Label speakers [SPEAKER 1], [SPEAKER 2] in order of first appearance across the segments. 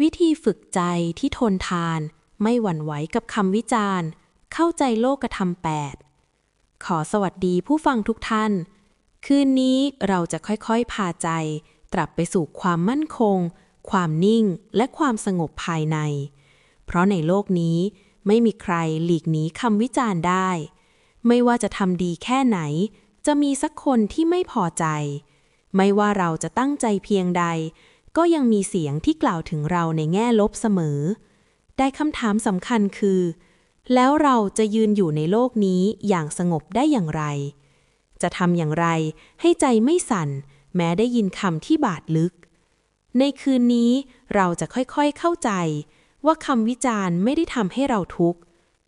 [SPEAKER 1] วิธีฝึกใจที่ทนทาน ไม่หวั่นไหวกับคำวิจารณ์ เข้าใจโลกธรรมแปดขอสวัสดีผู้ฟังทุกท่าน คืนนี้เราจะค่อยๆ พาใจ ตรับไปสู่ความมั่นคง ความนิ่งและความสงบภายใน เพราะในโลกนี้ไม่มีใครหลีกหนีคำวิจารณ์ได้ ไม่ว่าจะทำดีแค่ไหน จะมีสักคนที่ไม่พอใจ ไม่ว่าเราจะตั้งใจเพียงใด ก็ยังมีเสียงที่กล่าวถึงเราในแง่ลบเสมอ ได้คำถามสำคัญคือ แล้วเราจะยืนอยู่ในโลกนี้อย่างสงบได้อย่างไร จะทำอย่างไรให้ใจไม่สั่น แม้ได้ยินคำที่บาดลึก ในคืนนี้เราจะค่อยๆเข้าใจ ว่าคำวิจารณ์ไม่ได้ทำให้เราทุกข์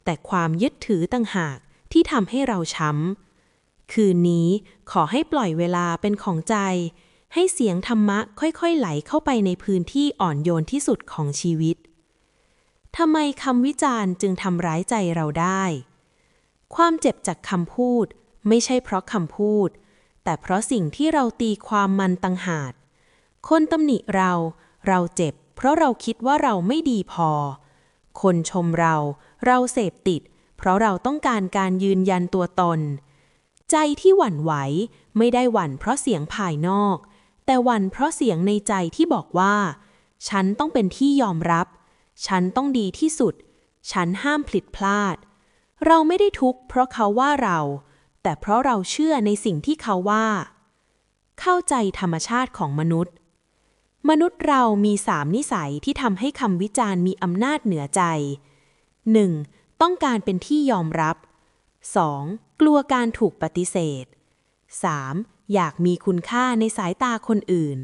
[SPEAKER 1] แต่ความยึดถือต่างหากที่ทำให้เราช้ำคืนนี้ขอให้ปล่อยเวลาเป็นของใจ ให้เสียงธรรมะค่อยๆไหลเข้าไปในพื้นที่อ่อนโยนที่สุดของชีวิตทำไมคำวิจารณ์จึงทำร้ายใจเราได้ ความเจ็บจากคำพูดไม่ใช่เพราะคำพูด แต่เพราะสิ่งที่เราตีความมันตังหากคนตำหนิเรา เราเจ็บ เพราะเราคิดว่าเราไม่ดีพอ คนชมเรา เราเสพติด เพราะเราต้องการการยืนยันตัวตน ใจที่หวั่นไหวไม่ได้หวั่นเพราะเสียงภายนอก แต่หวั่นเพราะเสียงในใจที่บอกว่า ฉันต้องเป็นที่ยอมรับ ฉันต้องดีที่สุด ฉันห้ามผิดพลาด เราไม่ได้ทุกข์เพราะเขาว่าเรา แต่เพราะเราเชื่อในสิ่งที่เขาว่า เข้าใจธรรมชาติของมนุษย์ มนุษย์เรามีสามนิสัยที่ทำให้คำวิจารณ์มีอำนาจเหนือใจ 1. ต้องการเป็นที่ยอมรับ 2. กลัวการถูกปฏิเสธ 3. อยากมีคุณค่าในสายตาคนอื่น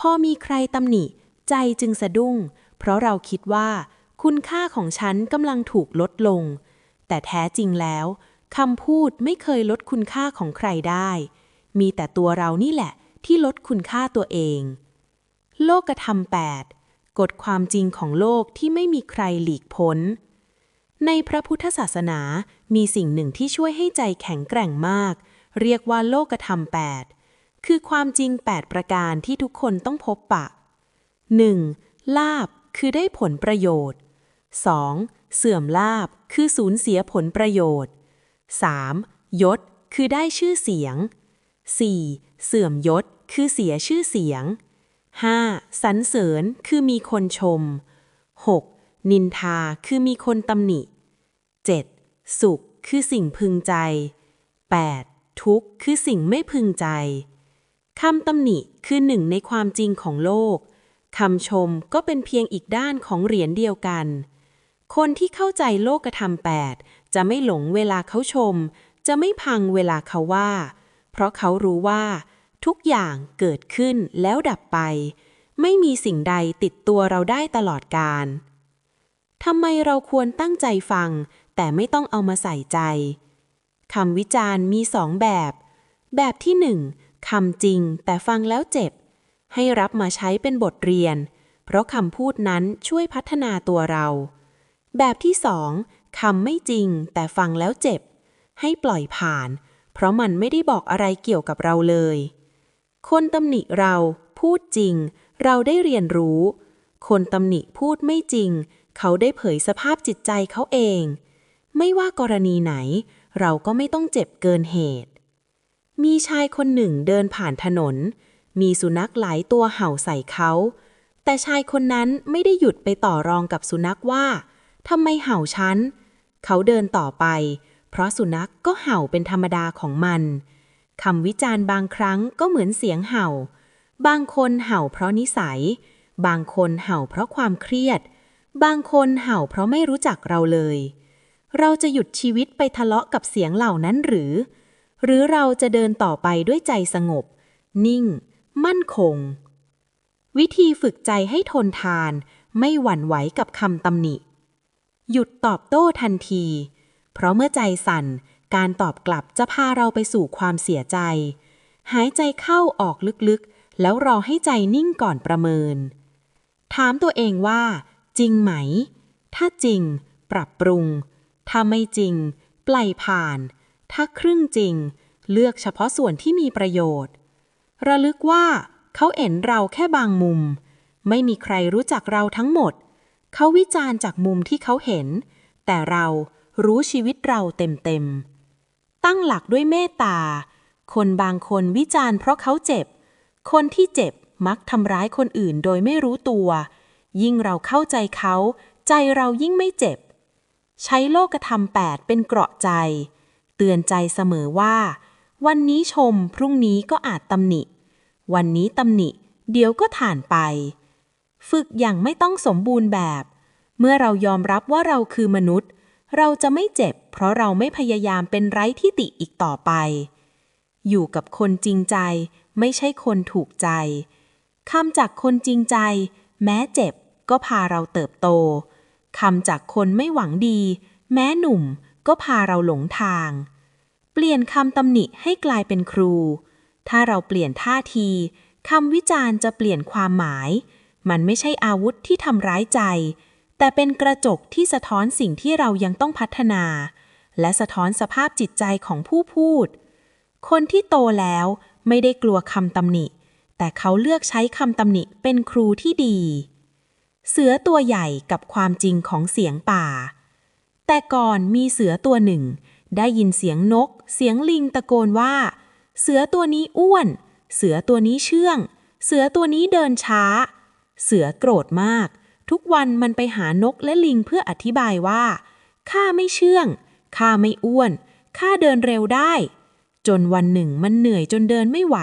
[SPEAKER 1] พอมีใครตำหนิ ใจจึงสะดุ้ง เพราะเราคิดว่า คุณค่าของฉันกำลังถูกลดลง แต่แท้จริงแล้วคำพูดไม่เคยลดคุณค่าของใครได้ มีแต่ตัวเรานี่แหละ ที่ลดคุณค่าตัวเอง โลกธรรมแปดกฎความจริงของโลกที่ไม่มีใครหลีกพ้น ในพระพุทธศาสนามีสิ่งหนึ่งที่ช่วยให้ใจแข็งแกร่งมาก เรียกว่าโลกธรรมแปดคือความจริง 8 ประการที่ทุกคนต้องพบปะ 1. ลาบคือได้ผลประโยชน์ 2. เสื่อมลาบคือสูญเสียผลประโยชน์ 3. ยศคือได้ชื่อเสียง 4. เสื่อมยศคือเสียชื่อเสียง 5. สรรเสริญคือมีคนชม 6. นินทาคือมีคนตำหนิ 7. สุขคือสิ่งพึงใจ 8. ทุกข์คือสิ่งไม่พึงใจคำตำหนิคือหนึ่งในความจริงของโลกคำชมก็เป็นเพียงอีกด้านของเหรียญเดียวกัน คนที่เข้าใจโลกธรรมแปดจะไม่หลงเวลาเขาชม จะไม่พังเวลาเขาว่า เพราะเขารู้ว่า ทุกอย่างเกิดขึ้นแล้วดับไป ไม่มีสิ่งใดติดตัวเราได้ตลอดกาลทำไมเราควรตั้งใจฟัง แต่ไม่ต้องเอามาใส่ใจ คำวิจารณ์มีสองแบบ แบบที่หนึ่งคำจริงแต่ฟังแล้วเจ็บ ให้รับมาใช้เป็นบทเรียน เพราะคำพูดนั้นช่วยพัฒนาตัวเรา แบบที่สองคำไม่จริงแต่ฟังแล้วเจ็บ ให้ปล่อยผ่าน เพราะมันไม่ได้บอกอะไรเกี่ยวกับเราเลย คนตำหนิเราพูดจริง เราได้เรียนรู้ คนตำหนิพูดไม่จริง เขาได้เผยสภาพจิตใจเขาเอง ไม่ว่ากรณีไหน เราก็ไม่ต้องเจ็บเกินเหตุ มีชายคนหนึ่งเดินผ่านถนน มีสุนัขหลายตัวเห่าใส่เขา แต่ชายคนนั้นไม่ได้หยุดไปต่อรองกับสุนัขว่าทำไมเห่าฉัน เขาเดินต่อไป เพราะสุนัขกก็เห่าเป็นธรรมดาของมันคำวิจารณ์บางครั้งก็เหมือนเสียงเห่า บางคนเห่าเพราะนิสัย บางคนเห่าเพราะความเครียด บางคนเห่าเพราะไม่รู้จักเราเลย เราจะหยุดชีวิตไปทะเลาะกับเสียงเหล่านั้นหรือ หรือเราจะเดินต่อไปด้วยใจสงบ นิ่ง มั่นคง วิธีฝึกใจให้ทนทาน ไม่หวั่นไหวกับคำตำหนิ หยุดตอบโต้ทันที เพราะเมื่อใจสั่น การตอบกลับจะพาเราไปสู่ความเสียใจ หายใจเข้าออกลึกๆ แล้วรอให้ใจนิ่งก่อนประเมิน ถามตัวเองว่า จริงไหม ถ้าจริง ปรับปรุง ถ้าไม่จริง ปล่อยผ่าน ถ้าครึ่งจริง เลือกเฉพาะส่วนที่มีประโยชน์ ระลึกว่าเขาเห็นเราแค่บางมุม ไม่มีใครรู้จักเราทั้งหมด เขาวิจารณ์จากมุมที่เขาเห็น แต่เรารู้ชีวิตเราเต็มๆ ตั้งหลักด้วยเมตตา คนบางคนวิจารณ์เพราะเขาเจ็บ คนที่เจ็บมักทำร้ายคนอื่นโดยไม่รู้ตัว ยิ่งเราเข้าใจเขา ใจเรายิ่งไม่เจ็บ ใช้โลกธรรมแปดเป็นเกราะใจ เตือนใจเสมอว่า วันนี้ชมพรุ่งนี้ก็อาจตำหนิ วันนี้ตำหนิ เดี๋ยวก็ผ่านไป ฝึกอย่างไม่ต้องสมบูรณ์แบบ เมื่อเรายอมรับว่าเราคือมนุษย์ เราจะไม่เจ็บ เพราะเราไม่พยายามเป็นไร้ที่ติอีกต่อไป อยู่กับคนจริงใจ ไม่ใช่คนถูกใจคำจากคนจริงใจ แม้เจ็บก็พาเราเติบโต คำจากคนไม่หวังดี แม้หนุ่มก็พาเราหลงทาง เปลี่ยนคำตำหนิให้กลายเป็นครู ถ้าเราเปลี่ยนท่าทีคำวิจารณ์จะเปลี่ยนความหมาย มันไม่ใช่อาวุธที่ทำร้ายใจ แต่เป็นกระจกที่สะท้อนสิ่งที่เรายังต้องพัฒนา และสะท้อนสภาพจิตใจของผู้พูด คนที่โตแล้วไม่ได้กลัวคำตำหนิ แต่เขาเลือกใช้คำตำหนิเป็นครูที่ดี เสือตัวใหญ่กับความจริงของเสียงป่า แต่ก่อนมีเสือตัวหนึ่ง ได้ยินเสียงนก เสียงลิงตะโกนว่า เสือตัวนี้อ้วน เสือตัวนี้เชื่อง เสือตัวนี้เดินช้า เสือโกรธมาก ทุกวันมันไปหานกและลิงเพื่ออธิบายว่าข้าไม่เชื่อง ข้าไม่อ้วน ข้าเดินเร็วได้ จนวันหนึ่งมันเหนื่อยจนเดินไม่ไหว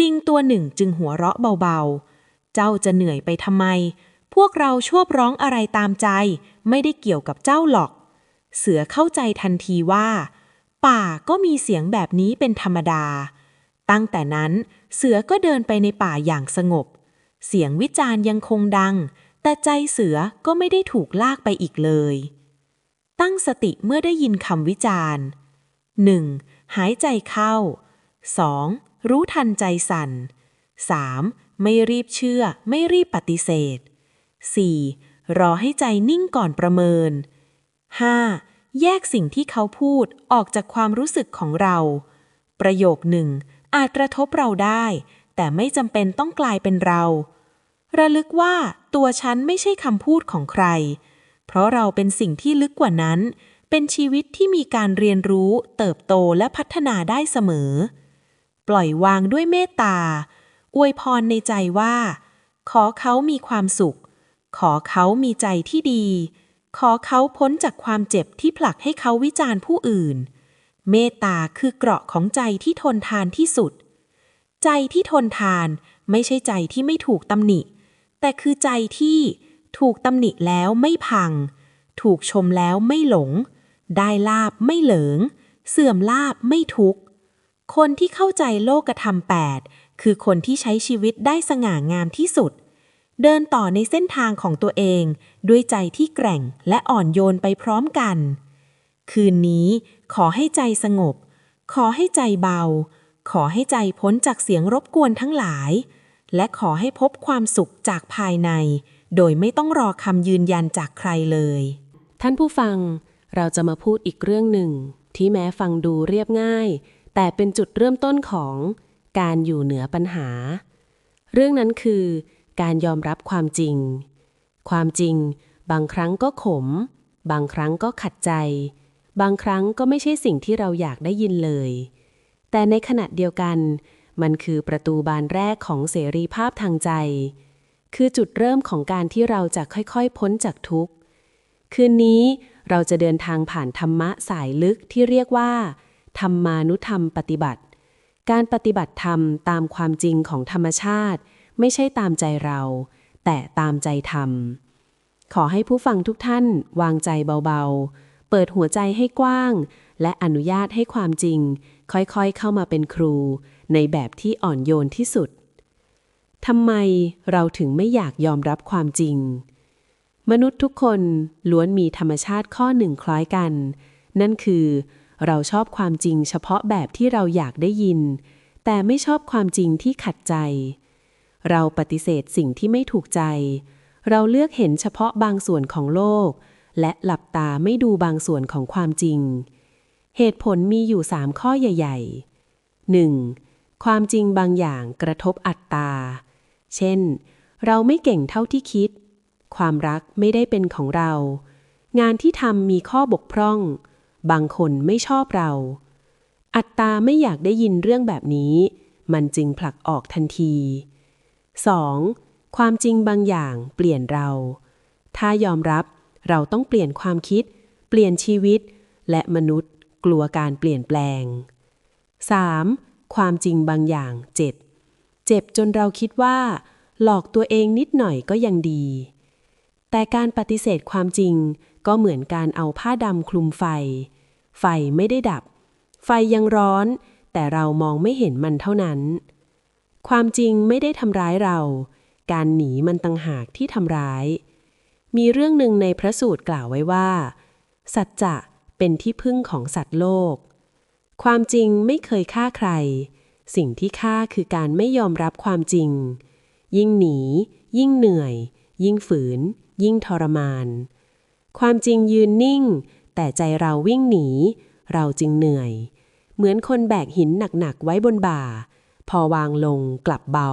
[SPEAKER 1] ลิงตัวหนึ่งจึงหัวเราะเบาๆ เจ้าจะเหนื่อยไปทำไม พวกเราชอบร้องอะไรตามใจ ไม่ได้เกี่ยวกับเจ้าหรอก เสือเข้าใจทันทีว่า ป่าก็มีเสียงแบบนี้เป็นธรรมดา ตั้งแต่นั้นเสือก็เดินไปในป่าอย่างสงบ เสียงวิจารณ์ยังคงดัง แต่ใจเสือก็ไม่ได้ถูกลากไปอีกเลย ตั้งสติเมื่อได้ยินคำวิจารณ์ 1. หายใจเข้า 2. รู้ทันใจสั่น 3. ไม่รีบเชื่อ ไม่รีบปฏิเสธ 4. รอให้ใจนิ่งก่อนประเมิน 5. แยกสิ่งที่เขาพูดออกจากความรู้สึกของเรา ประโยคหนึ่งอาจกระทบเราได้ แต่ไม่จำเป็นต้องกลายเป็นเรา ระลึกว่าตัวฉันไม่ใช่คำพูดของใคร เพราะเราเป็นสิ่งที่ลึกกว่านั้น เป็นชีวิตที่มีการเรียนรู้ เติบโตและพัฒนาได้เสมอ ปล่อยวางด้วยเมตตา อวยพรในใจว่า ขอเขามีความสุข ขอเขามีใจที่ดี ขอเขาพ้นจากความเจ็บที่ผลักให้เขาวิจารณ์ผู้อื่น เมตตาคือเกราะของใจที่ทนทานที่สุด ใจที่ทนทานไม่ใช่ใจที่ไม่ถูกตำหนิ แต่คือใจที่ถูกตำหนิแล้วไม่พัง ถูกชมแล้วไม่หลง ได้ลาบไม่เหลิง เสื่อมลาบไม่ทุกข์ คนที่เข้าใจโลกธรรมแปดคือคนที่ใช้ชีวิตได้สง่างามที่สุด เดินต่อในเส้นทางของตัวเอง ด้วยใจที่แกร่งและอ่อนโยนไปพร้อมกัน คืนนี้ขอให้ใจสงบ ขอให้ใจเบา ขอให้ใจพ้นจากเสียงรบกวนทั้งหลาย และขอให้พบความสุขจากภายใน โดยไม่ต้องรอคำยืนยันจากใครเลย
[SPEAKER 2] ท่านผู้ฟังเราจะมาพูดอีกเรื่องหนึ่ง ที่แม้ฟังดูเรียบง่าย แต่เป็นจุดเริ่มต้นของการอยู่เหนือปัญหา เรื่องนั้นคือ การยอมรับความจริง ความจริง บางครั้งก็ขม บางครั้งก็ขัดใจ บางครั้งก็ไม่ใช่สิ่งที่เราอยากได้ยินเลย แต่ในขณะเดียวกัน มันคือประตูบานแรกของเสรีภาพทางใจ คือจุดเริ่มของการที่เราจะค่อยๆ พ้นจากทุกข์ คืนนี้เราจะเดินทางผ่านธรรมะสายลึกที่เรียกว่า ธรรมานุธรรมปฏิบัติ การปฏิบัติธรรมตามความจริงของธรรมชาติ ไม่ใช่ตามใจเรา แต่ตามใจธรรม ขอให้ผู้ฟังทุกท่านวางใจเบาๆ เปิดหัวใจให้กว้าง และอนุญาตให้ความจริง ค่อยๆเข้ามาเป็นครู ในแบบที่อ่อนโยนที่สุดทำไมเราถึงไม่อยากยอมรับความจริง มนุษย์ทุกคนล้วนมีธรรมชาติข้อหนึ่งคล้ายกัน นั่นคือ เราชอบความจริงเฉพาะแบบที่เราอยากได้ยิน แต่ไม่ชอบความจริงที่ขัดใจ เราปฏิเสธสิ่งที่ไม่ถูกใจ เราเลือกเห็นเฉพาะบางส่วนของโลก และหลับตาไม่ดูบางส่วนของความจริง เหตุผลมีอยู่สามข้อใหญ่ ๆ 1. ความจริงบางอย่างกระทบอัตตา เช่น เราไม่เก่งเท่าที่คิด ความรักไม่ได้เป็นของเรา งานที่ทำมีข้อบกพร่อง บางคนไม่ชอบเรา อัตตาไม่อยากได้ยินเรื่องแบบนี้ มันจึงผลักออกทันที 2. ความจริงบางอย่างเปลี่ยนเรา ถ้ายอมรับเราต้องเปลี่ยนความคิด เปลี่ยนชีวิต และมนุษย์ กลัวการเปลี่ยนแปลง 3. ความจริงบางอย่างเจ็บเจ็บจนเราคิดว่า หลอกตัวเองนิดหน่อยก็ยังดี แต่การปฏิเสธความจริงก็เหมือนการเอาผ้าดำคลุมไฟ ไฟไม่ได้ดับ ไฟยังร้อน แต่เรามองไม่เห็นมันเท่านั้น ความจริงไม่ได้ทำร้ายเรา การหนีมันต่างหากที่ทำร้าย มีเรื่องหนึ่งในพระสูตรกล่าวไว้ว่า สัจจะเป็นที่พึ่งของสัตว์โลก ความจริงไม่เคยฆ่าใคร สิ่งที่ฆ่าคือการไม่ยอมรับความจริง ยิ่งหนี ยิ่งเหนื่อย ยิ่งฝืน ยิ่งทรมาน ความจริงยืนนิ่ง แต่ใจเราวิ่งหนี เราจึงเหนื่อย เหมือนคนแบกหินหนักๆไว้บนบ่า พอวางลงกลับเบา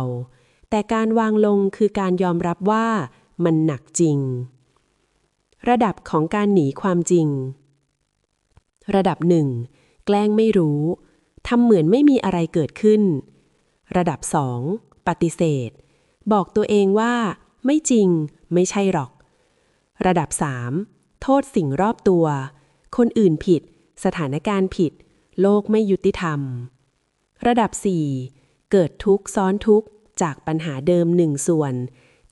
[SPEAKER 2] แต่การวางลงคือการยอมรับว่ามันหนักจริง ระดับของการหนีความจริง ระดับหนึ่งแกล้งไม่รู้ทำเหมือนไม่มีอะไรเกิดขึ้น ระดับสองปฏิเสธ บอกตัวเองว่า ไม่จริง ไม่ใช่หรอก ระดับสามโทษสิ่งรอบตัว คนอื่นผิด สถานการณ์ผิด โลกไม่ยุติธรรม ระดับสี่ เกิดทุกข์ซ้อนทุกข์จากปัญหาเดิมหนึ่งส่วน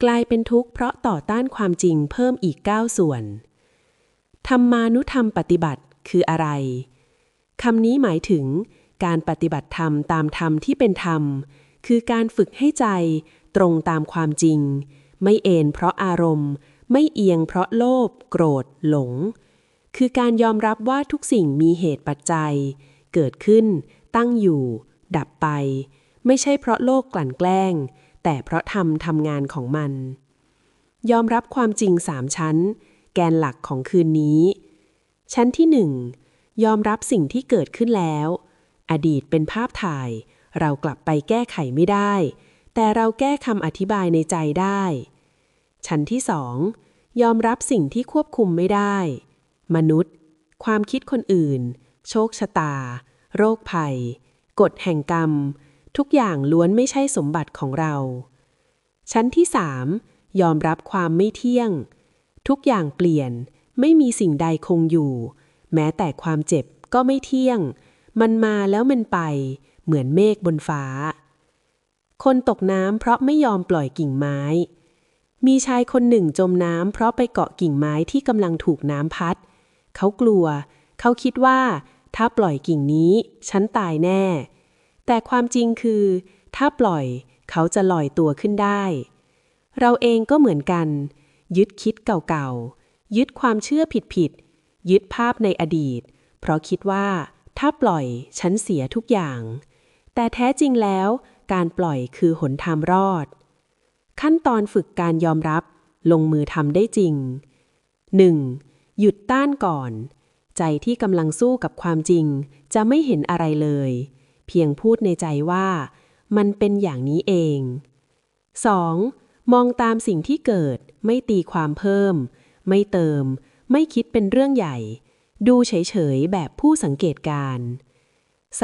[SPEAKER 2] กลายเป็นทุกข์เพราะต่อต้านความจริงเพิ่มอีกเก้าส่วน ธรรมานุธรรมปฏิบัติคืออะไรคำนี้หมายถึง การปฏิบัติธรรมตามธรรมที่เป็นธรรม คือการฝึกให้ใจ ตรงตามความจริง ไม่เอนเพราะอารมณ์ ไม่เอียงเพราะโลภโกรธ หลง คือการยอมรับว่าทุกสิ่งมีเหตุปัจจัย เกิดขึ้น ตั้งอยู่ ดับไป ไม่ใช่เพราะโลกกลั่นแกล้ง แต่เพราะธรรมทำงานของมัน ยอมรับความจริงสามชั้น แกนหลักของคืนนี้ ชั้นที่หนึ่งยอมรับสิ่งที่เกิดขึ้นแล้ว อดีตเป็นภาพถ่าย เรากลับไปแก้ไขไม่ได้ แต่เราแก้คำอธิบายในใจได้ ชั้นที่สองยอมรับสิ่งที่ควบคุมไม่ได้ มนุษย์ ความคิดคนอื่น โชคชะตา โรคภัย กฎแห่งกรรม ทุกอย่างล้วนไม่ใช่สมบัติของเรา ชั้นที่สามยอมรับความไม่เที่ยง ทุกอย่างเปลี่ยน ไม่มีสิ่งใดคงอยู่ แม้แต่ความเจ็บก็ไม่เที่ยง มันมาแล้วมันไป เหมือนเมฆบนฟ้า คนตกน้ำเพราะไม่ยอมปล่อยกิ่งไม้ มีชายคนหนึ่งจมน้ำเพราะไปเกาะกิ่งไม้ที่กำลังถูกน้ำพัด เขากลัว เขาคิดว่า ถ้าปล่อยกิ่งนี้ ฉันตายแน่ แต่ความจริงคือ ถ้าปล่อยเขาจะลอยตัวขึ้นได้ เราเองก็เหมือนกัน ยึดคิดเก่าๆ ยึดความเชื่อผิดๆ ยึดภาพในอดีต เพราะคิดว่า ถ้าปล่อยฉันเสียทุกอย่าง แต่แท้จริงแล้วการปล่อยคือหนทางรอด ขั้นตอนฝึกการยอมรับลงมือทำได้จริง 1. หยุดต้านก่อน ใจที่กำลังสู้กับความจริง จะไม่เห็นอะไรเลย เพียงพูดในใจว่า มันเป็นอย่างนี้เอง 2. มองตามสิ่งที่เกิด ไม่ตีความเพิ่ม ไม่เติม ไม่คิดเป็นเรื่องใหญ่ ดูเฉยๆ แบบผู้สังเกตการ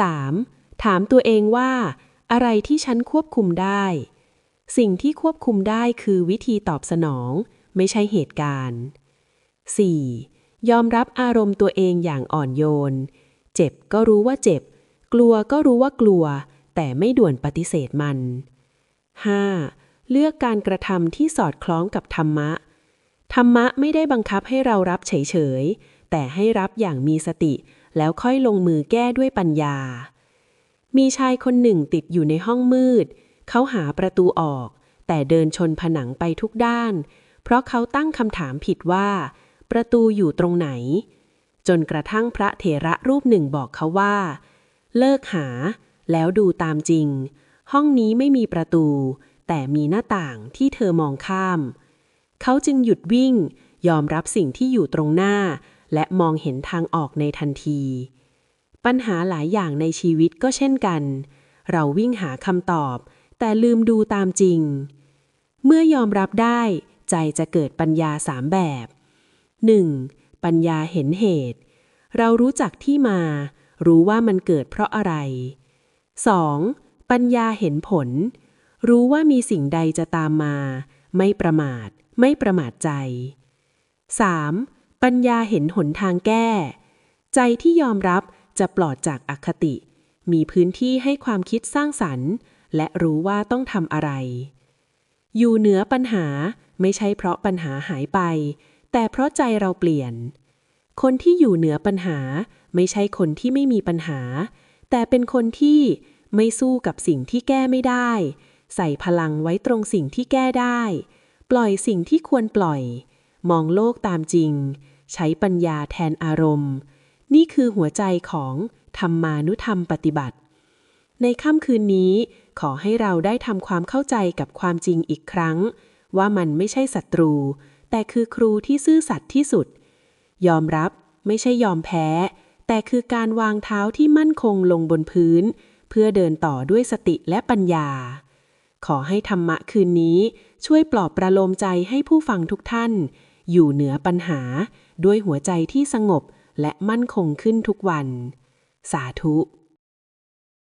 [SPEAKER 2] 3. ถามตัวเองว่า อะไรที่ฉันควบคุมได้ สิ่งที่ควบคุมได้คือวิธีตอบสนอง ไม่ใช่เหตุการณ์ 4. ยอมรับอารมณ์ตัวเองอย่างอ่อนโยน เจ็บก็รู้ว่าเจ็บ กลัวก็รู้ว่ากลัว แต่ไม่ด่วนปฏิเสธมัน 5. เลือกการกระทำที่สอดคล้องกับธรรมะ ธรรมะไม่ได้บังคับให้เรารับเฉยๆ แต่ให้รับอย่างมีสติ แล้วค่อยลงมือแก้ด้วยปัญญา มีชายคนหนึ่งติดอยู่ในห้องมืด เขาหาประตูออก แต่เดินชนผนังไปทุกด้าน เพราะเขาตั้งคำถามผิดว่า ประตูอยู่ตรงไหน จนกระทั่งพระเถระรูปหนึ่งบอกเขาว่า เลิกหา แล้วดูตามจริง ห้องนี้ไม่มีประตู แต่มีหน้าต่างที่เธอมองข้าม เขาจึงหยุดวิ่ง ยอมรับสิ่งที่อยู่ตรงหน้า และมองเห็นทางออกในทันที ปัญหาหลายอย่างในชีวิตก็เช่นกัน เราวิ่งหาคำตอบ แต่ลืมดูตามจริง เมื่อยอมรับได้ใจจะเกิดปัญญาสามแบบ 1. ปัญญาเห็นเหตุ เรารู้จักที่มา รู้ว่ามันเกิดเพราะอะไร 2. ปัญญาเห็นผล รู้ว่ามีสิ่งใดจะตามมา ไม่ประมาท ไม่ประมาทใจ 3. ปัญญาเห็นหนทางแก้ ใจที่ยอมรับจะปลอดจากอคติ มีพื้นที่ให้ความคิดสร้างสรรค์ และรู้ว่าต้องทำอะไร อยู่เหนือปัญหาไม่ใช่เพราะปัญหาหายไป แต่เพราะใจเราเปลี่ยน คนที่อยู่เหนือปัญหา ไม่ใช่คนที่ไม่มีปัญหา แต่เป็นคนที่ไม่สู้กับสิ่งที่แก้ไม่ได้ ใส่พลังไว้ตรงสิ่งที่แก้ได้ ปล่อยสิ่งที่ควรปล่อย มองโลกตามจริง ใช้ปัญญาแทนอารมณ์ นี่คือหัวใจของธรรมานุธรรมปฏิบัติ ในค่ำคืนนี้ ขอให้เราได้ทำความเข้าใจกับความจริงอีกครั้ง ว่ามันไม่ใช่ศัตรู แต่คือครูที่ซื่อสัตย์ที่สุด ยอมรับไม่ใช่ยอมแพ้ แต่คือการวางเท้าที่มั่นคงลงบนพื้น เพื่อเดินต่อด้วยสติและปัญญา ขอให้ธรรมะคืนนี้ช่วยปลอบประโลมใจให้ผู้ฟังทุกท่าน อยู่เหนือปัญหา ด้วยหัวใจที่สงบและมั่นคงขึ้นทุกวัน สาธุ